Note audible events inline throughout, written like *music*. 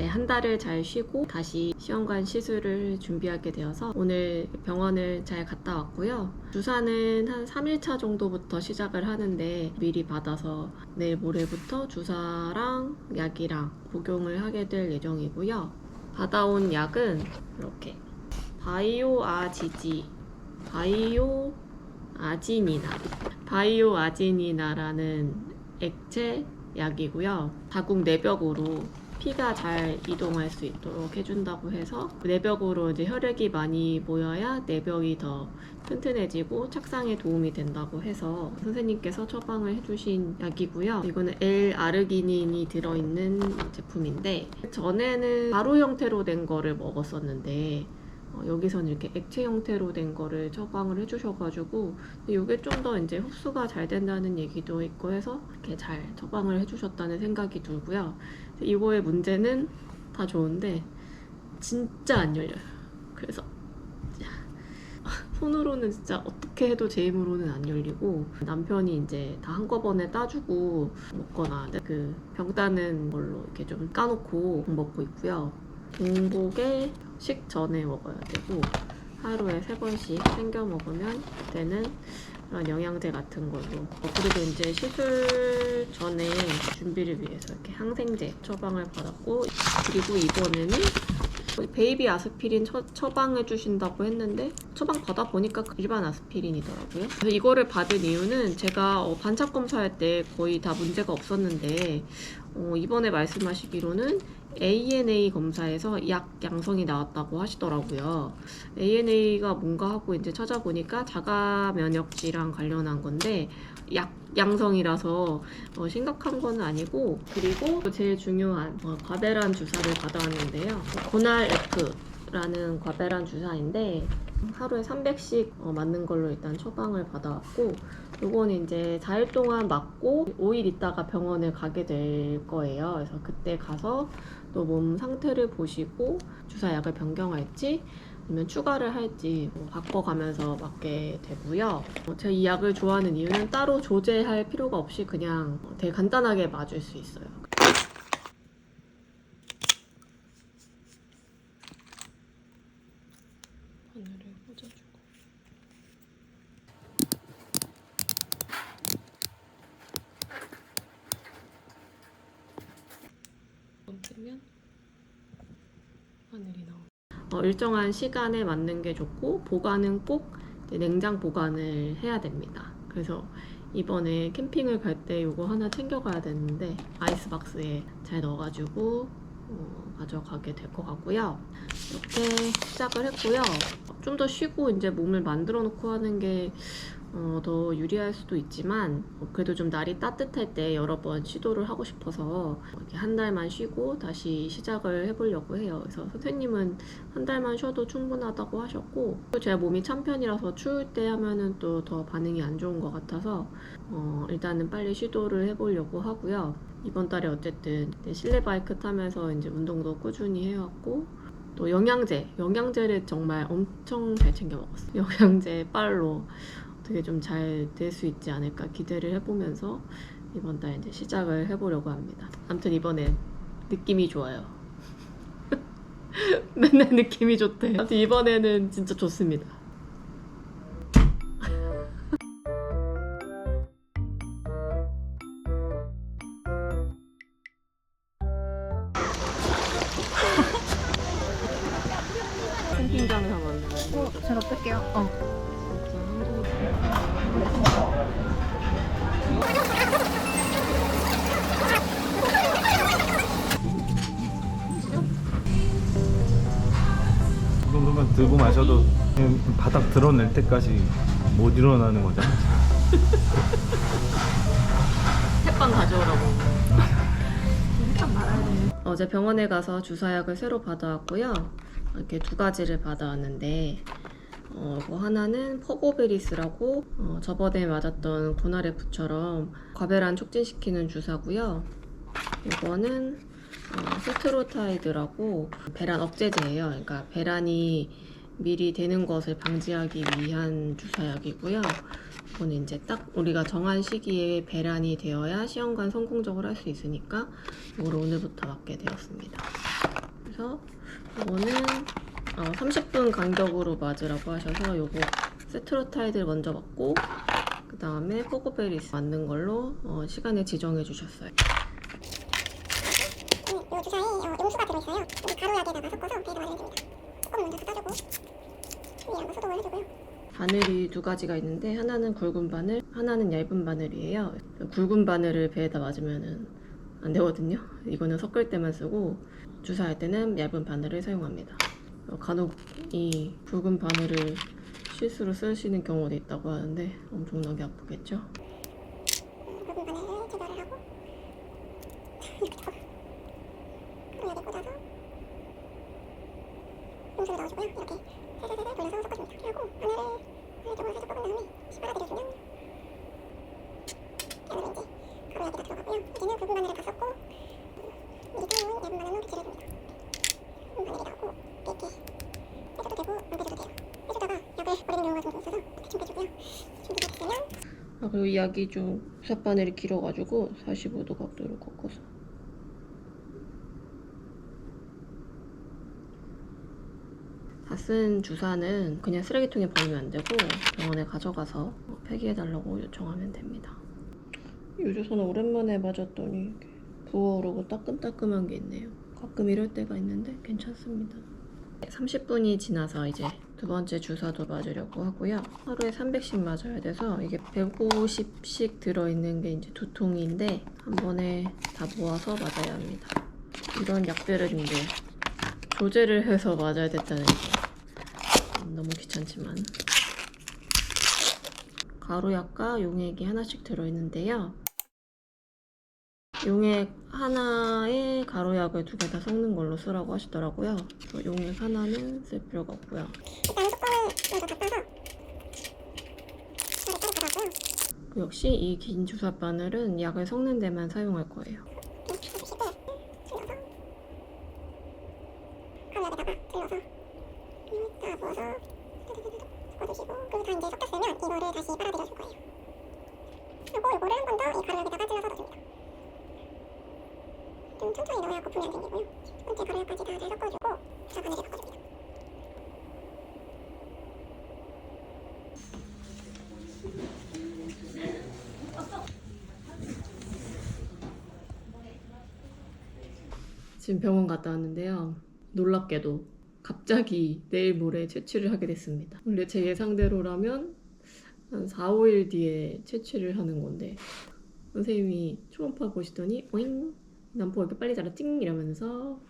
이제 한 달을 잘 쉬고 다시 시험관 시술을 준비하게 되어서 오늘 병원을 잘 갔다 왔고요. 주사는 한 3일차 정도부터 시작을 하는데 미리 받아서 내일 모레부터 주사랑 약이랑 복용을 하게 될 예정이고요. 받아온 약은 이렇게 바이오 아지지, 바이오 아지니나, 바이오 아지니나라는 액체 약이고요. 자궁 내벽으로 피가 잘 이동할 수 있도록 해준다고 해서 내벽으로 이제 혈액이 많이 모여야 내벽이 더 튼튼해지고 착상에 도움이 된다고 해서 선생님께서 처방을 해주신 약이고요. 이거는 L-아르기닌이 들어있는 제품인데 전에는 가루 형태로 된 거를 먹었었는데 어, 여기서는 이렇게 액체 형태로 된 거를 처방을 해주셔가지고 이게 좀 더 이제 흡수가 잘 된다는 얘기도 있고 해서 이렇게 잘 처방을 해주셨다는 생각이 들고요. 이거의 문제는 다 좋은데 진짜 안 열려요. 그래서 *laughs* 손으로는 진짜 어떻게 해도 제 힘으로는 안 열리고 남편이 이제 다 한꺼번에 따주고 먹거나 그 병 따는 걸로 이렇게 좀 까놓고 먹고 있고요. 공복에 식 전에 먹어야 되고 하루에 세 번씩 챙겨 먹으면 되는 그런 영양제 같은 걸로 어, 그리고 이제 시술 전에 준비를 위해서 이렇게 항생제 처방을 받았고 그리고 이번에는 베이비 아스피린 처, 처방해 주신다고 했는데 처방 받아 보니까 일반 아스피린이더라고요. 이거를 받은 이유는 제가 어, 반차 검사할 때 거의 다 문제가 없었는데 어, 이번에 말씀하시기로는 ANA 검사에서 약 양성이 나왔다고 하시더라고요. ANA가 뭔가 하고 이제 찾아보니까 자가 면역지랑 관련한 건데 약 양성이라서 어, 심각한 건 아니고 그리고 제일 중요한 어, 과배란 주사를 받아왔는데요. 고날 F라는 과배란 주사인데 하루에 300씩 어, 맞는 걸로 일단 처방을 받아왔고 요거는 이제 4일 동안 맞고 5일 있다가 병원을 가게 될 거예요. 그래서 그때 가서 또 몸 상태를 보시고 주사약을 변경할지 아니면 추가를 할지 뭐 바꿔가면서 맞게 되고요. 어, 제가 이 약을 좋아하는 이유는 따로 조제할 필요가 없이 그냥 되게 간단하게 맞을 수 있어요. 바늘을 꽂아주고 뜨면 하늘이 나오. 어, 일정한 시간에 맞는 게 좋고 보관은 꼭 냉장 보관을 해야 됩니다. 그래서 이번에 캠핑을 갈 때 이거 하나 챙겨가야 되는데 아이스박스에 잘 넣어가지고 어, 가져가게 될 것 같고요. 이렇게 시작을 했고요. 좀 더 쉬고 이제 몸을 만들어 놓고 하는 게 어, 더 유리할 수도 있지만 어, 그래도 좀 날이 따뜻할 때 여러 번 시도를 하고 싶어서 이렇게 한 달만 쉬고 다시 시작을 해보려고 해요. 그래서 선생님은 한 달만 쉬어도 충분하다고 하셨고 또 제가 몸이 찬 편이라서 추울 때 하면은 또 더 반응이 안 좋은 것 같아서 어, 일단은 빨리 시도를 해보려고 하고요. 이번 달에 어쨌든 실내 바이크 타면서 이제 운동도 꾸준히 해왔고 또 영양제, 영양제를 정말 엄청 잘 챙겨 먹었어요. *laughs* 영양제 빨로 어떻게 좀 잘 될 수 있지 않을까 기대를 해보면서 이번 달 이제 시작을 해보려고 합니다. 아무튼 이번엔 느낌이 좋아요. *laughs* 맨날 느낌이 좋대. 아무튼 이번에는 진짜 좋습니다. 들고 마셔도 바닥 드러낼 때까지 못 일어나는 거잖아. *laughs* 햇반 가져오라고. *laughs* 어제 병원에 가서 주사약을 새로 받아왔고요. 이렇게 두 가지를 받아왔는데 어, 이거 하나는 퍼고베리스라고 어, 저번에 맞았던 고나레프처럼 과배란 촉진시키는 주사고요. 이거는 어, 세트로타이드라고 배란 억제제예요. 그러니까 배란이 미리 되는 것을 방지하기 위한 주사약이고요. 이거는 이제 딱 우리가 정한 시기에 배란이 되어야 시험관 성공적으로 할 수 있으니까 이걸 오늘부터 맞게 되었습니다. 그래서 이거는 어, 30분 간격으로 맞으라고 하셔서 요거 세트로타이드를 먼저 맞고 그 다음에 포고베리스 맞는 걸로 어, 시간을 지정해 주셨어요. 이, 요 주사에 어, 용수가 들어있어요. 이 가루약에다가 섞어서 배에다 맞으면 됩니다. 뚜껑 먼저 따주고 위에 소독을 해주고요. 바늘이 두 가지가 있는데 하나는 굵은 바늘, 하나는 얇은 바늘이에요. 굵은 바늘을 배에다 맞으면 안 되거든요. 이거는 섞을 때만 쓰고 주사할 때는 얇은 바늘을 사용합니다. 간혹 이 굵은 바늘을 실수로 쓰시는 경우도 있다고 하는데 엄청나게 아프겠죠? 붉은 바늘을 제거를 하고 *laughs* 이렇게 잡아 가루약에 꽂아서 용수를 넣어주고요. 이렇게 살살살살 돌려서 섞어줍니다. 그리고 바늘을 바늘 쪽으로 살짝 뽑은 다음에 다시 빨아들여주면 바늘은 이제 가루약에다 들어가고요. 이제는 굵은 바늘을 다 섞고 미리 사용한 얇은 바늘로 교체를 해줍니다. 굵은 바늘이 나오고 이렇게 빼줘도 되고 안 빼줘도 돼요. 빼주다가 약을 버리는 경우가 좀 있어서 대충 빼주고요. 준비가 됐으면 아, 그리고 이 약이 좀 주사바늘이 길어가지고 45도 각도로 꺾어서 다 쓴 주사는 그냥 쓰레기통에 버리면 안 되고 병원에 가져가서 폐기해달라고 요청하면 됩니다. 이 주사는 오랜만에 맞았더니 부어오르고 따끔따끔한 게 있네요. 가끔 이럴 때가 있는데 괜찮습니다. 30분이 지나서 이제 두 번째 주사도 맞으려고 하고요. 하루에 300씩 맞아야 돼서 이게 150씩 들어있는 게 이제 두 통인데 한 번에 다 모아서 맞아야 합니다. 이런 약들은 이제 조제를 해서 맞아야 됐다는 게 너무 귀찮지만 가루약과 용액이 하나씩 들어있는데요. 용액 하나에 가루약을 두 개 다 섞는 걸로 쓰라고 하시더라고요. 용액 하나는 쓸 필요가 없고요. 일단 뚜껑을 먼저 닫아서 역시 이 긴 주사 바늘은 약을 섞는 데만 사용할 거예요. 이거를 다시 빨아들여줄 거예요. 그리고 이거를 한 번 더 이 가루약에다가 찔러서 넣어줍니다. 좀 천천히 넣어야 거품이 안 생기고요. 첫 번째 가루약까지 다 잘 섞어주고 주사 바늘에 섞어줍니다. 지금 병원 갔다 왔는데요. 놀랍게도 갑자기 내일 모레 채취를 하게 됐습니다. 원래 제 예상대로라면 한 4, 5일 뒤에 채취를 하는 건데 선생님이 초음파 보시더니 오잉 남포가 이렇게 빨리 자라 띵 이러면서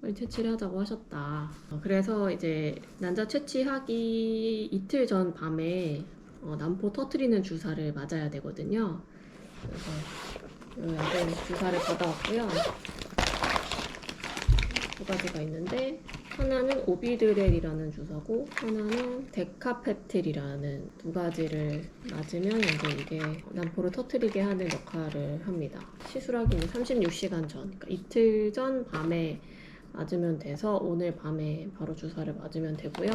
빨리 채취를 하자고 하셨다. 어, 그래서 이제 난자 채취하기 이틀 전 밤에 어, 남포 터트리는 주사를 맞아야 되거든요. 그래서 이 약은 주사를 받아왔고요. 두 가지가 있는데 하나는 오비드렐이라는 주사고 하나는 데카페틸이라는 두 가지를 맞으면 이제 이게 난포를 터트리게 하는 역할을 합니다. 시술하기 는 36시간 전, 그러니까 이틀 전 밤에 맞으면 돼서 오늘 밤에 바로 주사를 맞으면 되고요.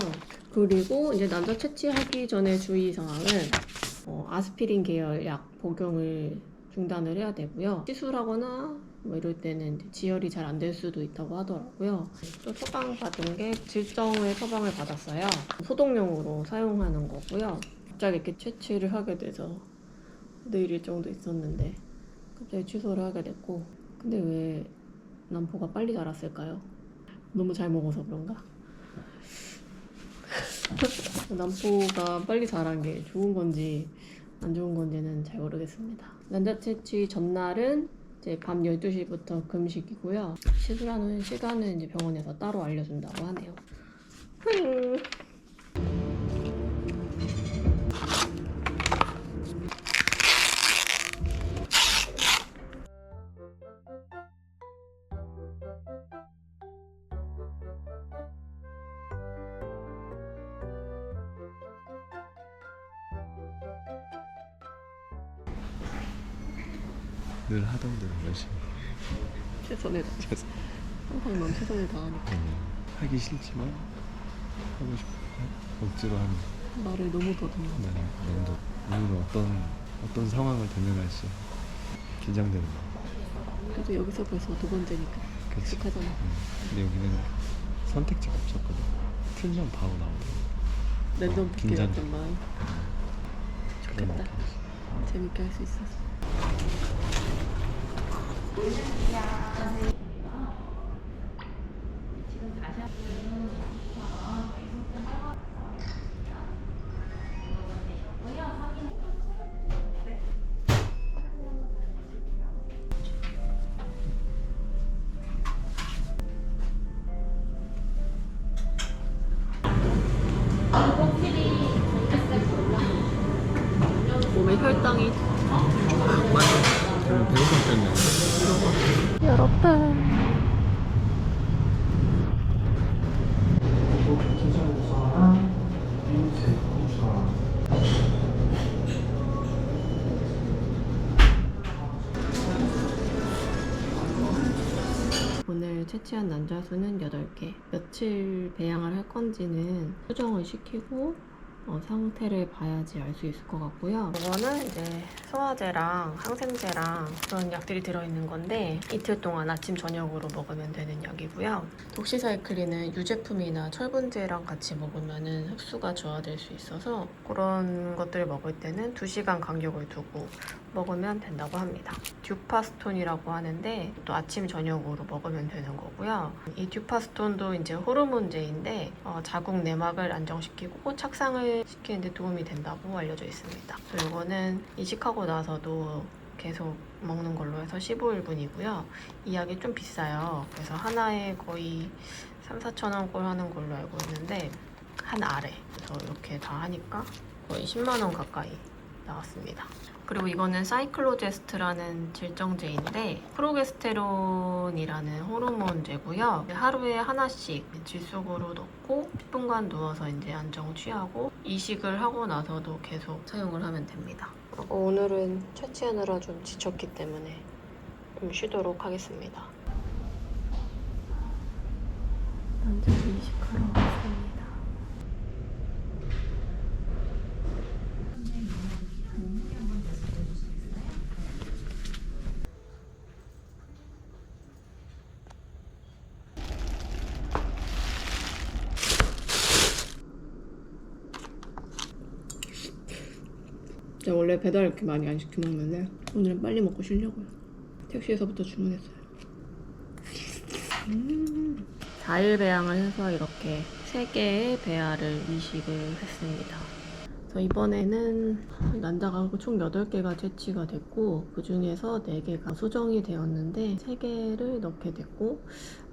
그리고 이제 난자 채취하기 전에 주의 사항은 어, 아스피린 계열 약 복용을 중단을 해야 되고요. 시술하거나 뭐 이럴 때는 지혈이 잘 안 될 수도 있다고 하더라고요. 또 처방 받은 게 질정의 처방을 받았어요. 소독용으로 사용하는 거고요. 갑자기 이렇게 채취를 하게 돼서 내일 일 정도 있었는데 갑자기 취소를 하게 됐고 근데 왜 남포가 빨리 자랐을까요? 너무 잘 먹어서 그런가? *laughs* 남포가 빨리 자란 게 좋은 건지 안 좋은 건지는 잘 모르겠습니다. 난자 채취 전날은 이제 밤 12시부터 금식이고요. 시술하는 시간은 이제 병원에서 따로 알려준다고 하네요. 늘 하던 대로 열심히 음. 최선을 다. 항상 넌 최선을 다하니까. 음, 하기 싫지만 하고 싶어 억지로 하는 말을 너무 더듬어. 네, 면접 오늘 어떤 어떤 상황을 대면할지 긴장되는 거 그래도 여기서 벌써 두 번째니까 그치 익숙하잖아. 음. 근데 여기는 선택지가 없었거든 틀면 바로 나오더라고 랜덤 긴장돼. 같은 마음. 좋겠다. 느낌이지. 재밌게 할 수 있어서. 몸에 혈당이 그럼 여러분. 오늘 채취한 난자수는 8개. 며칠 배양을 할 건지는 수정을 시키고 어, 상태를 봐야지 알 수 있을 것 같고요. 이거는 이제 소화제랑 항생제랑 그런 약들이 들어있는 건데 이틀 동안 아침 저녁으로 먹으면 되는 약이고요. 독시사이클린은 유제품이나 철분제랑 같이 먹으면 흡수가 저하될 수 있어서 그런 것들을 먹을 때는 2시간 간격을 두고 먹으면 된다고 합니다. 듀파스톤이라고 하는데 또 아침 저녁으로 먹으면 되는 거고요. 이 듀파스톤도 이제 호르몬제인데 어, 자궁 내막을 안정시키고 착상을 시키는데 도움이 된다고 알려져 있습니다. 이거는 이식하고 나서도 계속 먹는 걸로 해서 15일분이고요. 이 약이 좀 비싸요. 그래서 하나에 거의 3, 4천 원꼴 하는 걸로 알고 있는데 한 알에 그래서 이렇게 다 하니까 거의 10만 원 가까이 나왔습니다. 그리고 이거는 사이클로제스트라는 질정제인데 프로게스테론이라는 호르몬제고요. 하루에 하나씩 질속으로 넣고 10분간 누워서 이제 안정 취하고 이식을 하고 나서도 계속 사용을 하면 됩니다. 오늘은 채취하느라 좀 지쳤기 때문에 좀 쉬도록 하겠습니다. 남자 이식하러 왔습니다. 제가 원래 배달 이렇게 많이 안 시켜 먹는데 오늘은 빨리 먹고 쉬려고요. 택시에서부터 주문했어요. 음. 4일 배양을 해서 이렇게 3개의 배알을 이식을 했습니다. 그래서 이번에는 난자가 총 8개가 채취가 됐고 그 중에서 4개가 수정이 되었는데 3개를 넣게 됐고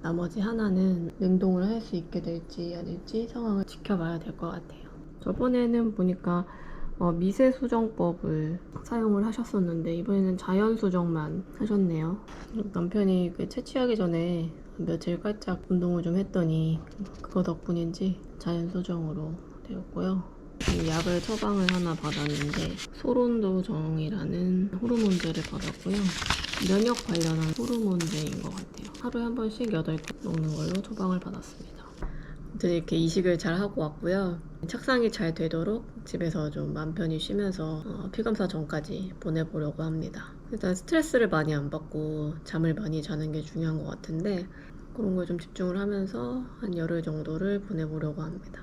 나머지 하나는 냉동을 할 수 있게 될지 아닐지 상황을 지켜봐야 될 것 같아요. 저번에는 보니까 어, 미세 수정법을 사용을 하셨었는데 이번에는 자연 수정만 하셨네요. 남편이 그 채취하기 전에 며칠 깔짝 운동을 좀 했더니 그거 덕분인지 자연 수정으로 되었고요. 이 약을 처방을 하나 받았는데 소론도정이라는 호르몬제를 받았고요. 면역 관련한 호르몬제인 것 같아요. 하루에 한 번씩 8개 먹는 걸로 처방을 받았습니다. 이렇게 이식을 잘 하고 왔고요. 착상이 잘 되도록 집에서 좀 마음 편히 쉬면서 어, 피검사 전까지 보내보려고 합니다. 일단 스트레스를 많이 안 받고 잠을 많이 자는 게 중요한 것 같은데 그런 거에 좀 집중을 하면서 한 열흘 정도를 보내보려고 합니다.